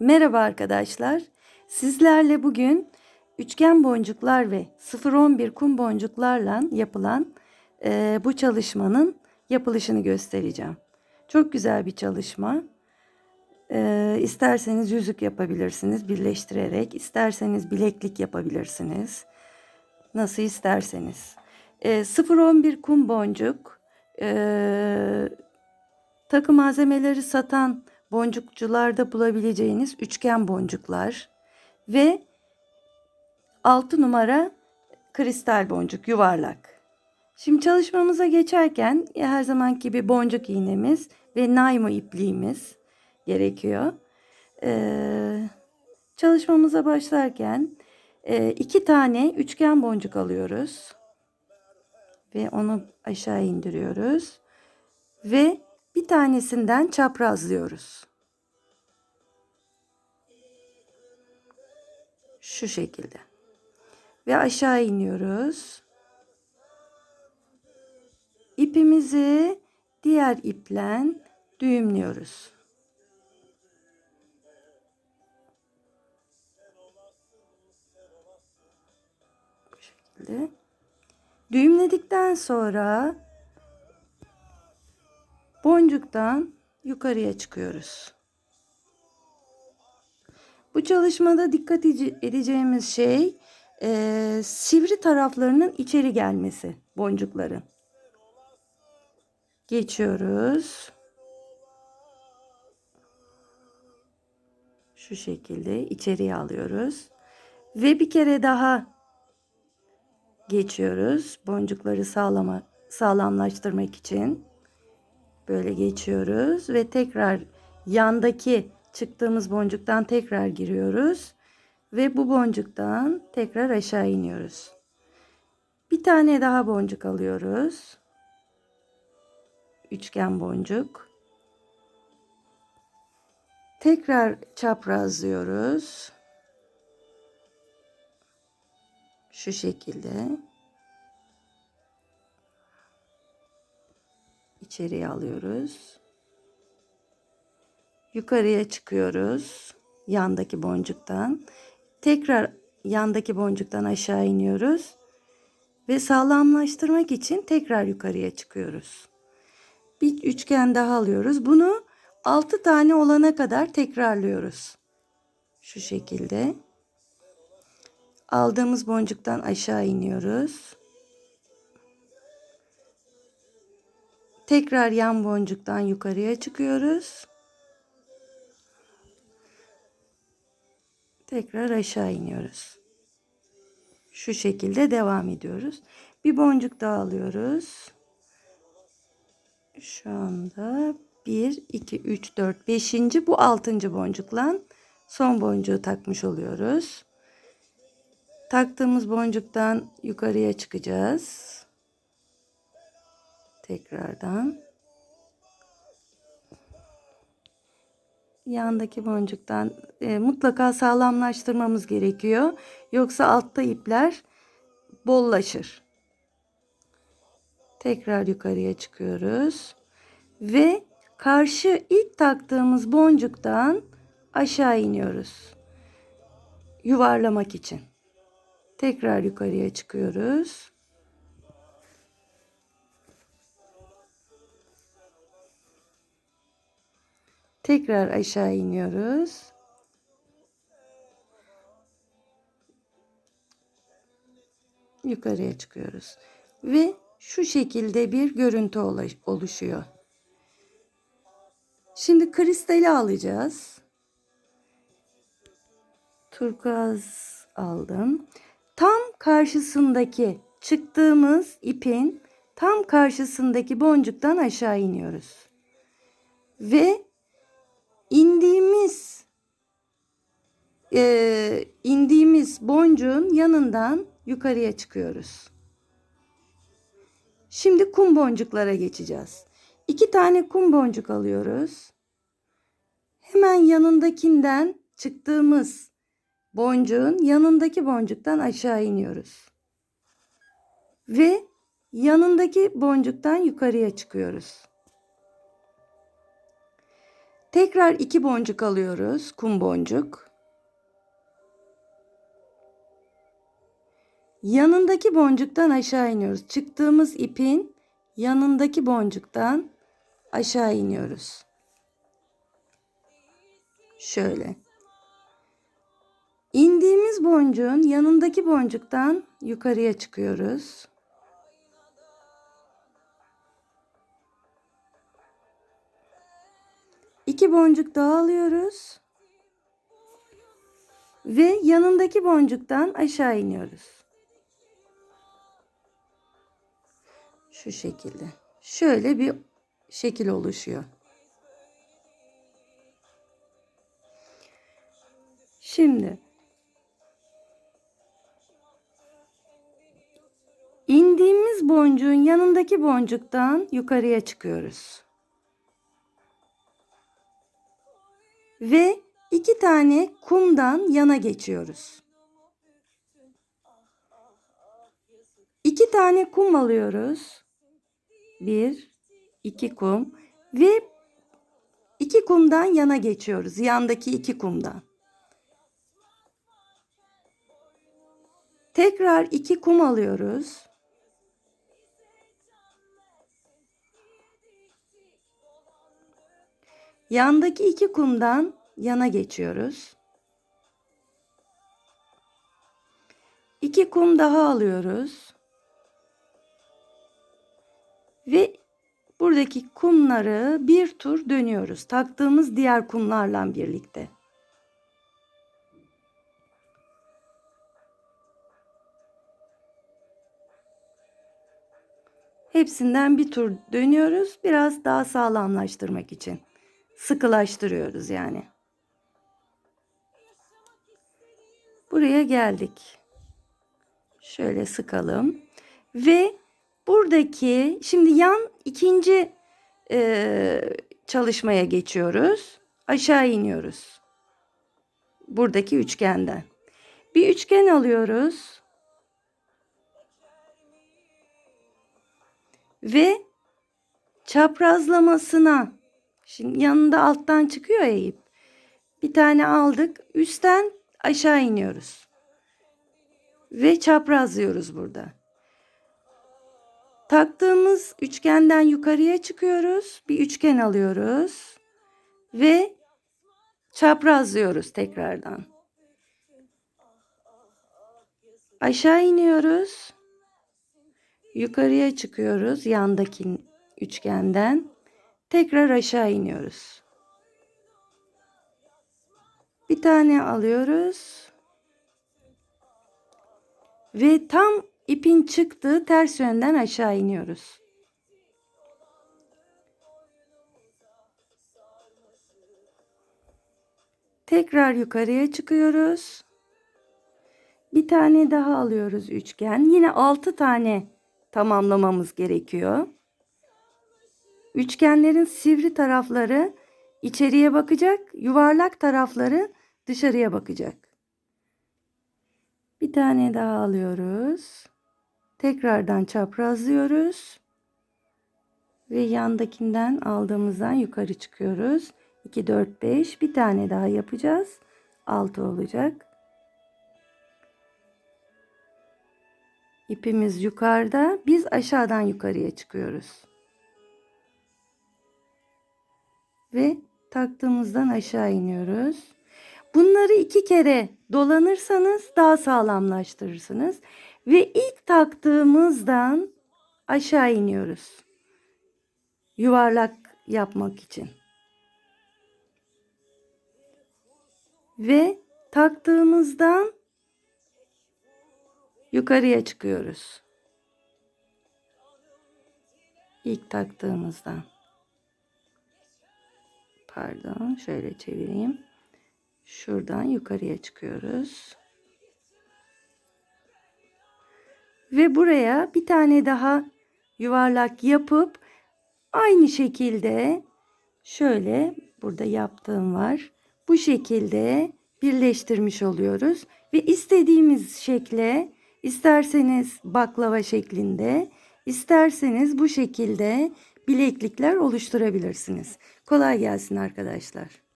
Merhaba arkadaşlar. Sizlerle bugün üçgen boncuklar ve 0-11 kum boncuklarla yapılan e, bu çalışmanın yapılışını göstereceğim. Çok güzel bir çalışma. E, isterseniz yüzük yapabilirsiniz birleştirerek, isterseniz bileklik yapabilirsiniz. Nasıl isterseniz. E, 0-11 kum boncuk e, takı malzemeleri satan boncukçularda bulabileceğiniz üçgen boncuklar ve 6 numara kristal boncuk yuvarlak. Şimdi çalışmamıza geçerken her zamanki gibi boncuk iğnemiz ve naymo ipliğimiz gerekiyor. Ee, çalışmamıza başlarken e, iki tane üçgen boncuk alıyoruz ve onu aşağı indiriyoruz ve bir tanesinden çaprazlıyoruz. Şu şekilde. Ve aşağı iniyoruz. İpimizi diğer iple düğümlüyoruz. Bu şekilde. Düğümledikten sonra boncuktan yukarıya çıkıyoruz. Bu çalışmada dikkat edeceğimiz şey e, sivri taraflarının içeri gelmesi boncukların. Geçiyoruz. Şu şekilde içeriye alıyoruz. Ve bir kere daha geçiyoruz. Boncukları sağlama, sağlamlaştırmak için. Böyle geçiyoruz ve tekrar yandaki çıktığımız boncuktan tekrar giriyoruz ve bu boncuktan tekrar aşağı iniyoruz. Bir tane daha boncuk alıyoruz. Üçgen boncuk. Tekrar çaprazlıyoruz. Şu şekilde. İçeriye alıyoruz. Yukarıya çıkıyoruz yandaki boncuktan. Tekrar yandaki boncuktan aşağı iniyoruz. Ve sağlamlaştırmak için tekrar yukarıya çıkıyoruz. Bir üçgen daha alıyoruz. Bunu 6 tane olana kadar tekrarlıyoruz. Şu şekilde. Aldığımız boncuktan aşağı iniyoruz. Tekrar yan boncuktan yukarıya çıkıyoruz. Tekrar aşağı iniyoruz. Şu şekilde devam ediyoruz. Bir boncuk daha alıyoruz. Şu anda 1, 2, 3, 4, 5. bu 6. boncukla son boncuğu takmış oluyoruz. Taktığımız boncuktan yukarıya çıkacağız tekrardan. Yandaki boncuktan e, mutlaka sağlamlaştırmamız gerekiyor. Yoksa altta ipler bollaşır. Tekrar yukarıya çıkıyoruz. Ve karşı ilk taktığımız boncuktan aşağı iniyoruz. Yuvarlamak için. Tekrar yukarıya çıkıyoruz. Tekrar aşağı iniyoruz. Yukarıya çıkıyoruz. Ve şu şekilde bir görüntü oluşuyor. Şimdi kristali alacağız. Turkuaz aldım. Tam karşısındaki çıktığımız ipin tam karşısındaki boncuktan aşağı iniyoruz. Ve indiğimiz e, indiğimiz boncuğun yanından yukarıya çıkıyoruz. Şimdi kum boncuklara geçeceğiz. İki tane kum boncuk alıyoruz. Hemen yanındakinden çıktığımız boncuğun yanındaki boncuktan aşağı iniyoruz. Ve yanındaki boncuktan yukarıya çıkıyoruz. Tekrar iki boncuk alıyoruz. Kum boncuk. Yanındaki boncuktan aşağı iniyoruz. Çıktığımız ipin yanındaki boncuktan aşağı iniyoruz. Şöyle. İndiğimiz boncuğun yanındaki boncuktan yukarıya çıkıyoruz. İki boncuk daha alıyoruz. Ve yanındaki boncuktan aşağı iniyoruz. Şu şekilde. Şöyle bir şekil oluşuyor. Şimdi indiğimiz boncuğun yanındaki boncuktan yukarıya çıkıyoruz. Ve iki tane kumdan yana geçiyoruz. İki tane kum alıyoruz. Bir, iki kum ve iki kumdan yana geçiyoruz. Yandaki iki kumdan. Tekrar iki kum alıyoruz. Yandaki iki kumdan yana geçiyoruz. İki kum daha alıyoruz. Ve buradaki kumları bir tur dönüyoruz. Taktığımız diğer kumlarla birlikte. Hepsinden bir tur dönüyoruz. Biraz daha sağlamlaştırmak için. Sıkılaştırıyoruz yani. Buraya geldik. Şöyle sıkalım. Ve buradaki şimdi yan ikinci e, çalışmaya geçiyoruz. Aşağı iniyoruz. Buradaki üçgenden. Bir üçgen alıyoruz. Ve çaprazlamasına şimdi yanında alttan çıkıyor ya ip. Bir tane aldık. Üstten aşağı iniyoruz. Ve çaprazlıyoruz burada. Taktığımız üçgenden yukarıya çıkıyoruz. Bir üçgen alıyoruz. Ve çaprazlıyoruz tekrardan. Aşağı iniyoruz. Yukarıya çıkıyoruz yandaki üçgenden. Tekrar aşağı iniyoruz. Bir tane alıyoruz. Ve tam ipin çıktığı ters yönden aşağı iniyoruz. Tekrar yukarıya çıkıyoruz. Bir tane daha alıyoruz üçgen. Yine 6 tane tamamlamamız gerekiyor. Üçgenlerin sivri tarafları içeriye bakacak, yuvarlak tarafları dışarıya bakacak. Bir tane daha alıyoruz. Tekrardan çaprazlıyoruz. Ve yandakinden aldığımızdan yukarı çıkıyoruz. 2, 4, 5. Bir tane daha yapacağız. 6 olacak. İpimiz yukarıda. Biz aşağıdan yukarıya çıkıyoruz. Ve taktığımızdan aşağı iniyoruz. Bunları iki kere dolanırsanız daha sağlamlaştırırsınız. Ve ilk taktığımızdan aşağı iniyoruz. Yuvarlak yapmak için. Ve taktığımızdan yukarıya çıkıyoruz. İlk taktığımızdan. Pardon, şöyle çevireyim. Şuradan yukarıya çıkıyoruz. Ve buraya bir tane daha yuvarlak yapıp aynı şekilde şöyle burada yaptığım var. Bu şekilde birleştirmiş oluyoruz ve istediğimiz şekle isterseniz baklava şeklinde isterseniz bu şekilde bileklikler oluşturabilirsiniz. Kolay gelsin arkadaşlar.